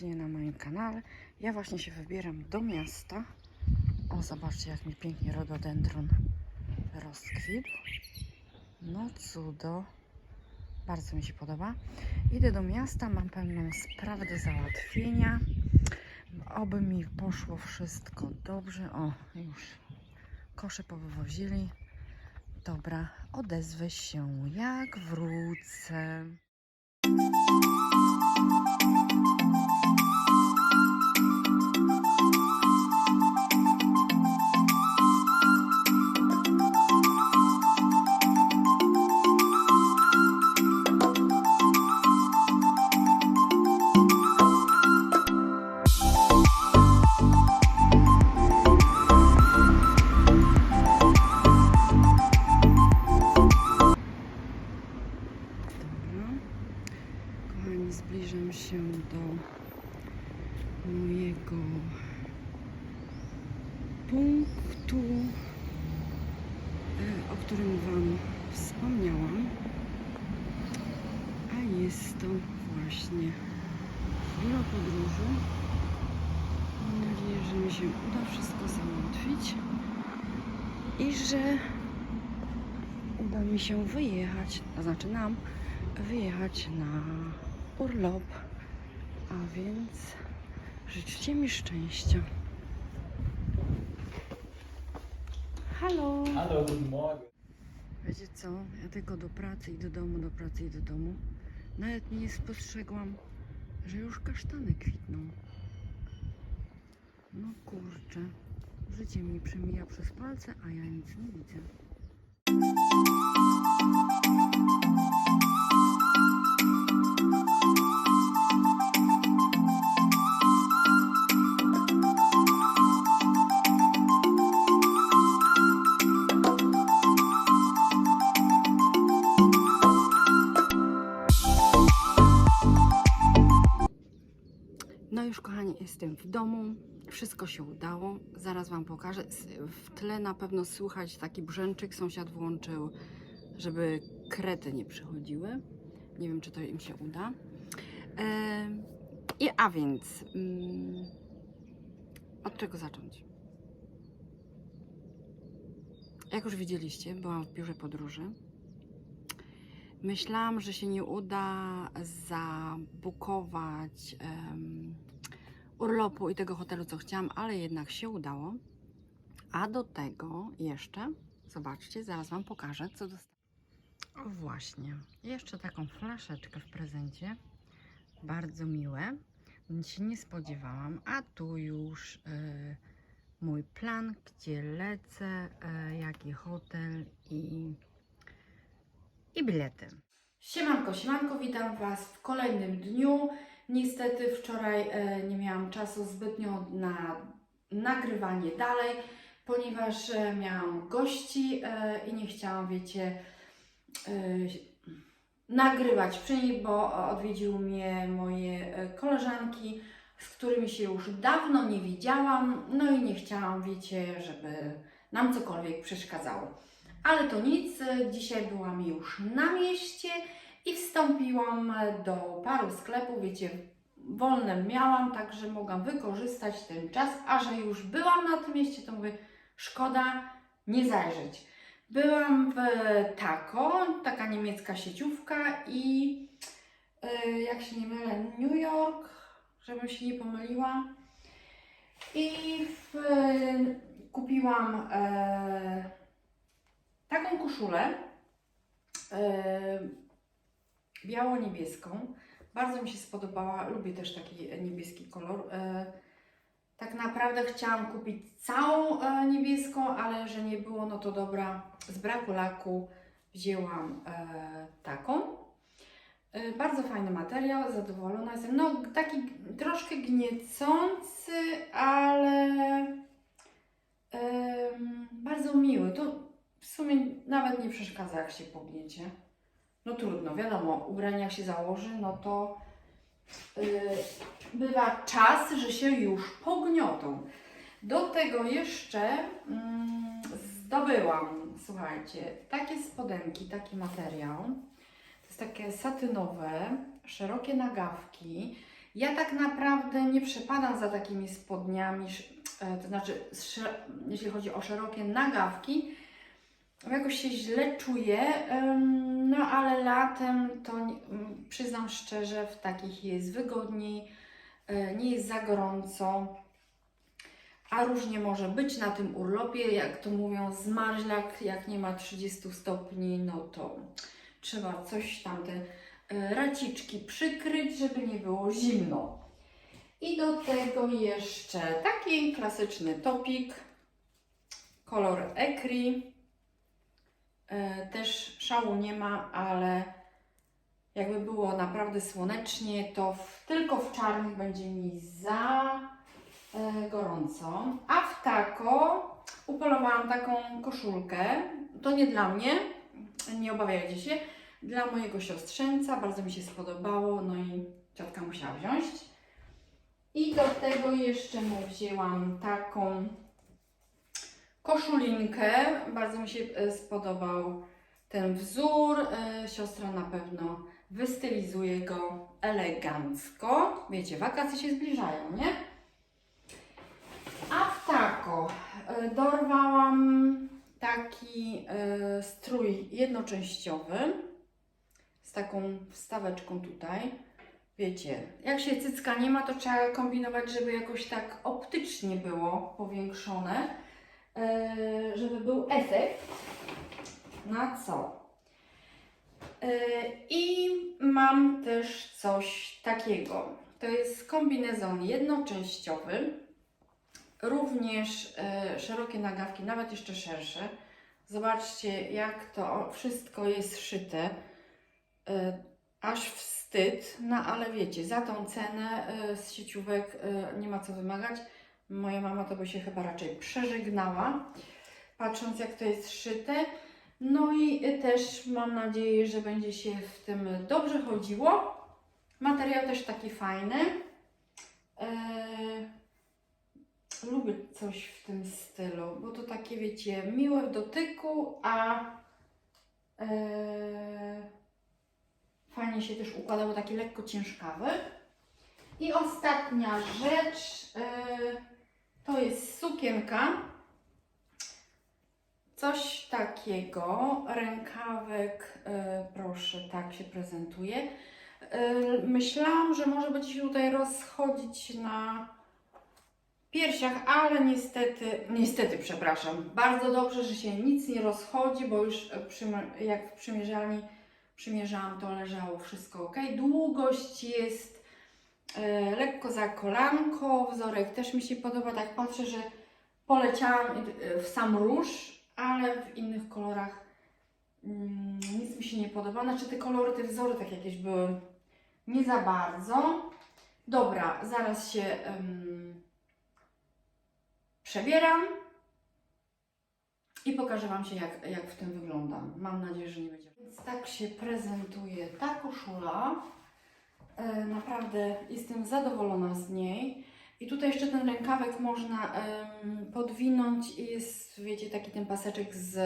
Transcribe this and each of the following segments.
serdecznie na moim kanale. Ja właśnie się wybieram do miasta. O, zobaczcie, jak mi pięknie rododendron rozkwitł. No cudo. Bardzo mi się podoba. Idę do miasta, mam pewną sprawę do załatwienia. Oby mi poszło wszystko dobrze. O, już kosze powywozili. Dobra, odezwę się jak wrócę. Że uda mi się wyjechać, to znaczy nam wyjechać na urlop. A więc życzcie mi szczęścia. Halo! Hallo, guten Morgen. Wiecie co? Ja tylko do pracy i do domu, do pracy i do domu. Nawet nie spostrzegłam, że już kasztany kwitną. No kurczę. Życie mi przemija przez palce, a ja nic nie widzę. No już kochani, jestem w domu. Wszystko się udało. Zaraz Wam pokażę. W tle na pewno słychać taki brzęczyk. Sąsiad włączył, żeby krety nie przychodziły. Nie wiem, czy to im się uda. E, I a więc, mm, od czego zacząć? Jak już widzieliście, byłam w biurze podróży. Myślałam, że się nie uda zabukować em, urlopu i tego hotelu, co chciałam, ale jednak się udało. A do tego jeszcze, zobaczcie, zaraz Wam pokażę, co dostałam. O właśnie, jeszcze taką flaszeczkę w prezencie. Bardzo miłe. Nic się nie spodziewałam. A tu już y, mój plan, gdzie lecę, y, jaki hotel i i bilety. Siemanko, siemanko, witam Was w kolejnym dniu. Niestety wczoraj e, nie miałam czasu zbytnio na nagrywanie dalej, ponieważ e, miałam gości e, i nie chciałam, wiecie, nagrywać przy nich, bo odwiedziły mnie moje koleżanki, z którymi się już dawno nie widziałam, no i nie chciałam, wiecie, żeby nam cokolwiek przeszkadzało. Ale to nic, dzisiaj byłam już na mieście i wstąpiłam do paru sklepów, wiecie, wolne miałam, także mogłam wykorzystać ten czas, a że już byłam na tym mieście, to mówię, szkoda nie zajrzeć. Byłam w Taco, taka niemiecka sieciówka i e, jak się nie mylę, New York, żebym się nie pomyliła. I w, kupiłam e, taką koszulę e, biało-niebieską. Bardzo mi się spodobała. Lubię też taki niebieski kolor. E, tak naprawdę chciałam kupić całą e, niebieską, ale że nie było, no to dobra. Z braku laku wzięłam e, taką. Bardzo fajny materiał, zadowolona jestem. No, taki troszkę gniecący, ale bardzo miły. To w sumie nawet nie przeszkadza, jak się pogniecie. No trudno, wiadomo, ubrania jak się założy, no to y, bywa czas, że się już pogniotą. Do tego jeszcze mm, zdobyłam, słuchajcie, takie spodenki, taki materiał. To jest takie satynowe, szerokie nagawki. Ja tak naprawdę nie przepadam za takimi spodniami, e, to znaczy, jeśli chodzi o szerokie nagawki, jakoś się źle czuję, no ale latem to nie- m, przyznam szczerze, w takich jest wygodniej, e, nie jest za gorąco, a różnie może być na tym urlopie, jak to mówią, zmarzlak, jak nie ma 30 stopni, no to trzeba coś tam, te e, raciczki przykryć, żeby nie było zimno. I do tego jeszcze taki klasyczny topik, kolor Ecri. E, Też szału nie ma, ale jakby było naprawdę słonecznie, to w, tylko w czarnych będzie mi za e, gorąco. A w tako upolowałam taką koszulkę. To nie dla mnie, nie obawiajcie się. Dla mojego siostrzeńca bardzo mi się spodobało, no i ciotka musiała wziąć. I do tego jeszcze mu wzięłam taką koszulinkę. Bardzo mi się e, spodobał ten wzór. E, Siostra na pewno wystylizuje go elegancko. Wiecie, wakacje się zbliżają, nie? A w tako e, dorwałam taki strój jednoczęściowy z taką wstaweczką tutaj. Wiecie, jak się cycka nie ma, to trzeba kombinować, żeby jakoś tak optycznie było powiększone, żeby był efekt. Na co? E, I mam też coś takiego. To jest kombinezon jednoczęściowy, również e, szerokie nagawki, nawet jeszcze szersze. Zobaczcie, jak to wszystko jest szyte. E, aż wstyd, no ale wiecie, za tą cenę e, z sieciówek e, nie ma co wymagać. Moja mama to by się chyba raczej przeżegnała, patrząc jak to jest szyte. No i też mam nadzieję, że będzie się w tym dobrze chodziło. Materiał też taki fajny. E, lubię coś w tym stylu, bo to takie, wiecie, miłe w dotyku, a e, fajnie się też układa, bo taki lekko ciężkawy. I ostatnia rzecz e, to jest sukienka. Coś takiego, rękawek, e, proszę, tak się prezentuje. E, myślałam, że może będzie się tutaj rozchodzić na piersiach, ale niestety, niestety, przepraszam, bardzo dobrze, że się nic nie rozchodzi, bo już przymy- jak w przymierzalni przymierzałam, to leżało wszystko ok. Długość jest lekko za kolanko, wzorek też mi się podoba, tak patrzę, że poleciałam e, w sam róż, ale w innych kolorach mm, nic mi się nie podoba. Znaczy te kolory, te wzory tak jakieś były nie za bardzo. Dobra, zaraz się em, przebieram i pokażę Wam się, jak, jak w tym wyglądam. Mam nadzieję, że nie będzie. Więc tak się prezentuje ta koszula. E, naprawdę jestem zadowolona z niej. I tutaj jeszcze ten rękawek można podwinąć i jest, wiecie, taki ten paseczek z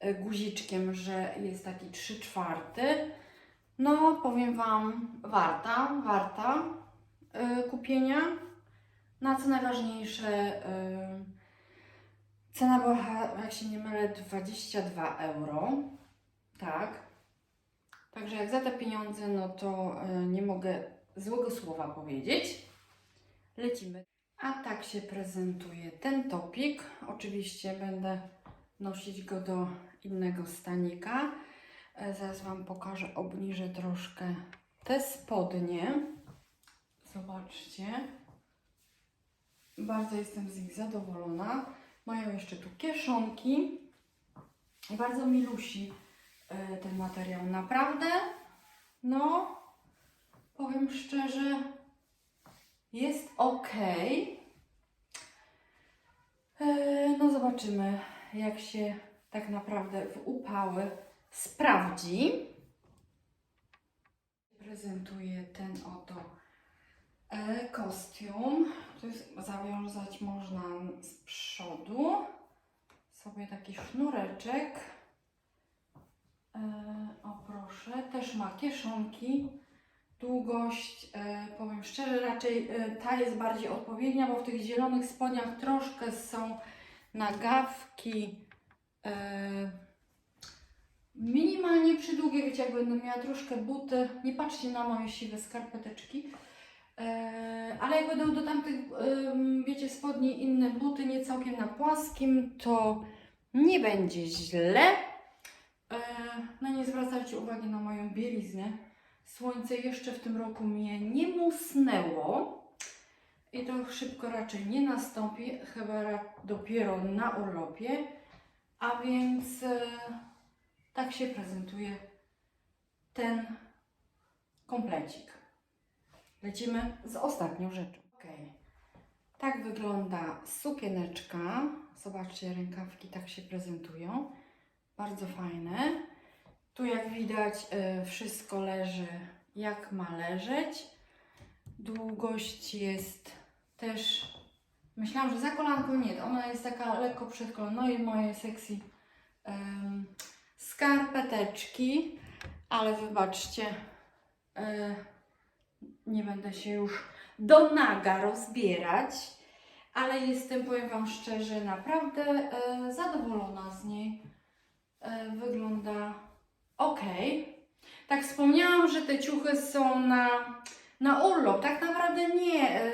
e, guziczkiem, że jest taki 3 czwarty. No, powiem Wam, warta, warta e, kupienia. Na co najważniejsze, cena była, jak się nie mylę, 22 euro. Tak. Także jak za te pieniądze, no to e, nie mogę złego słowa powiedzieć. Lecimy. A tak się prezentuje ten topik. Oczywiście będę nosić go do innego stanika. E, Zaraz Wam pokażę, obniżę troszkę te spodnie. Zobaczcie. Bardzo jestem z nich zadowolona. Mają jeszcze tu kieszonki. Bardzo mi lusi e, ten materiał. Naprawdę, no, powiem szczerze, jest ok. E, No, zobaczymy, jak się tak naprawdę w upały sprawdzi. Prezentuję ten oto e, kostium. To jest zawiązać można z przodu sobie taki sznureczek. E, o proszę, też ma kieszonki. Długość, e, powiem szczerze, raczej e, ta jest bardziej odpowiednia, bo w tych zielonych spodniach troszkę są nagawki minimalnie przydługie, wiecie, jak będę miała troszkę buty. Nie patrzcie na moje siwe skarpeteczki. Ale jak będą do tamtych, wiecie, spodni inne buty, nie całkiem na płaskim, to nie będzie źle. E, no nie zwracajcie uwagi na moją bieliznę. Słońce jeszcze w tym roku mnie nie musnęło. I to szybko raczej nie nastąpi, chyba dopiero na urlopie. A więc e, tak się prezentuje ten komplecik. Lecimy z ostatnią rzeczą. Okay. Tak wygląda sukieneczka. Zobaczcie, rękawki tak się prezentują. Bardzo fajne. Tu jak widać e, wszystko leży jak ma leżeć. Długość jest też, myślałam, że za kolanką nie, ona jest taka lekko przed. No i moje sexy em, skarpeteczki, ale wybaczcie, e, nie będę się już do naga rozbierać, ale jestem, powiem Wam szczerze, naprawdę e, zadowolona z niej. E, wygląda ok. Tak wspomniałam, że te ciuchy są na, na urlop. Tak naprawdę nie. e,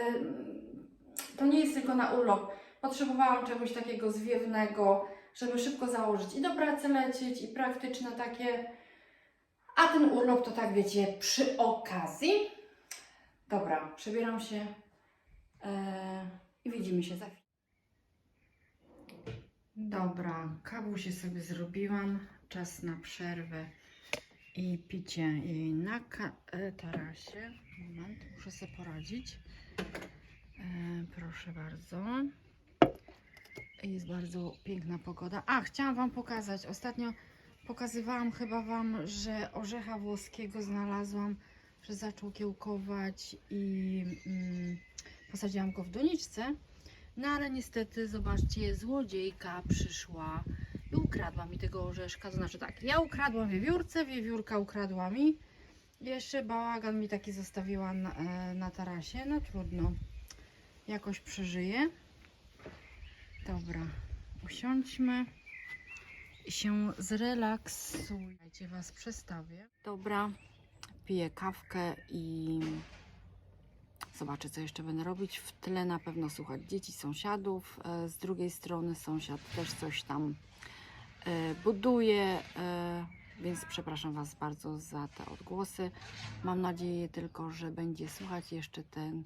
To nie jest tylko na urlop. Potrzebowałam czegoś takiego zwiewnego, żeby szybko założyć i do pracy lecieć, i praktyczne takie. A ten urlop to tak wiecie, przy okazji. Dobra, przebieram się e, i widzimy się za chwilę. Dobra, kawusie sobie zrobiłam. Czas na przerwę i picie jej na e, tarasie. Moment, muszę sobie poradzić. E, proszę bardzo. Jest bardzo piękna pogoda. A, chciałam Wam pokazać. Ostatnio pokazywałam chyba Wam, że orzecha włoskiego znalazłam, że zaczął kiełkować i mm, posadziłam go w doniczce. No ale niestety, zobaczcie, złodziejka przyszła i ukradła mi tego orzeszka. To znaczy tak, ja ukradłam wiewiórce, wiewiórka ukradła mi. Jeszcze bałagan mi taki zostawiła na, e, na tarasie. No trudno, jakoś przeżyję. Dobra, usiądźmy się zrelaksujcie. Was przestawię. Dobra, piję kawkę i zobaczę, co jeszcze będę robić. W tle na pewno słuchać dzieci, sąsiadów. E, Z drugiej strony sąsiad też coś tam e, buduje, e, więc przepraszam Was bardzo za te odgłosy. Mam nadzieję tylko, że będzie słuchać jeszcze ten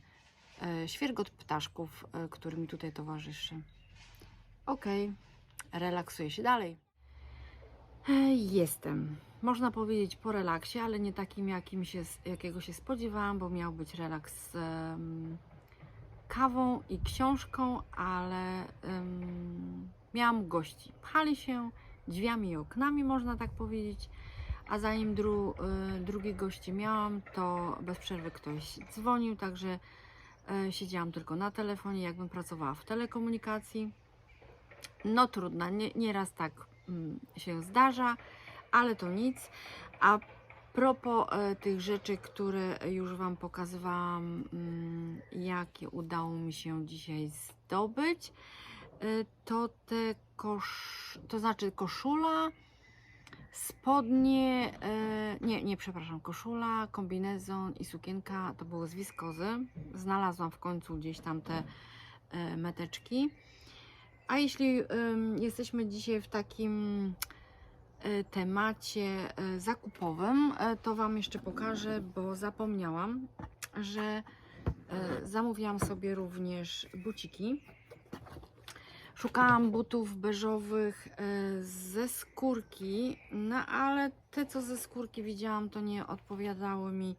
świergot ptaszków, który mi tutaj towarzyszy. Ok, relaksuję się dalej. Jestem, można powiedzieć, po relaksie, ale nie takim, jakim się, jakiego się spodziewałam, bo miał być relaks z em, kawą i książką, ale em, miałam gości. Pchali się drzwiami i oknami, można tak powiedzieć. A zanim dru, y, drugie gości miałam, to bez przerwy ktoś dzwonił, także e, siedziałam tylko na telefonie, jakbym pracowała w telekomunikacji. No trudno, nie, nieraz tak mm, się zdarza, ale to nic. A propos e, tych rzeczy, które już Wam pokazywałam, mm, jakie udało mi się dzisiaj zdobyć, e, to te kosz, to znaczy koszula, spodnie, e, nie, nie, przepraszam, koszula, kombinezon i sukienka to były z wiskozy. Znalazłam w końcu gdzieś tam te meteczki. A jeśli jesteśmy dzisiaj w takim temacie y, zakupowym, y, to Wam jeszcze pokażę, bo zapomniałam, że y, zamówiłam sobie również buciki. Szukałam butów beżowych y, ze skórki, no ale te co ze skórki widziałam, to nie odpowiadały mi,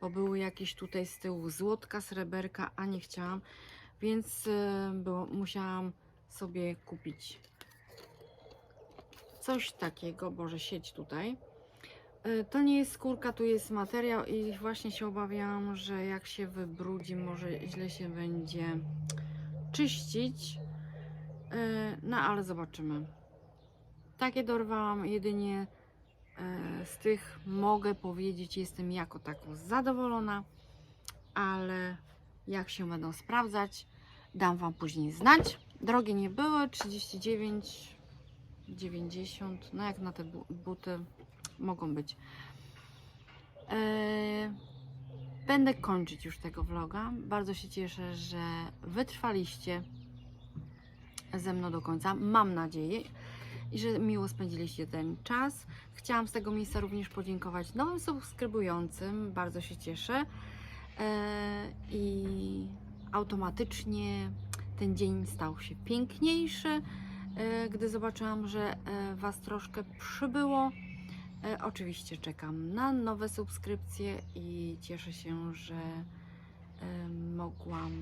bo były jakieś tutaj z tyłu złotka, sreberka, a nie chciałam, więc y, musiałam sobie kupić coś takiego, Boże, sieć tutaj. Y, To nie jest skórka, tu jest materiał i właśnie się obawiałam, że jak się wybrudzi, może źle się będzie czyścić. Y, No ale zobaczymy. Takie dorwałam jedynie E, Z tych mogę powiedzieć, jestem jako tako zadowolona, ale jak się będą sprawdzać, dam Wam później znać. Drogie nie były, 39, 90, no jak na te bu- buty mogą być. E, Będę kończyć już tego vloga. Bardzo się cieszę, że wytrwaliście ze mną do końca. Mam nadzieję i że miło spędziliście ten czas. Chciałam z tego miejsca również podziękować nowym subskrybującym. Bardzo się cieszę. E, I automatycznie ten dzień stał się piękniejszy, gdy zobaczyłam, że e, Was troszkę przybyło. E, Oczywiście czekam na nowe subskrypcje i cieszę się, że e, mogłam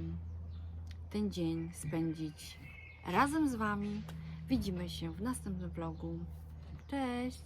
ten dzień spędzić razem z Wami. Widzimy się w następnym vlogu. Cześć!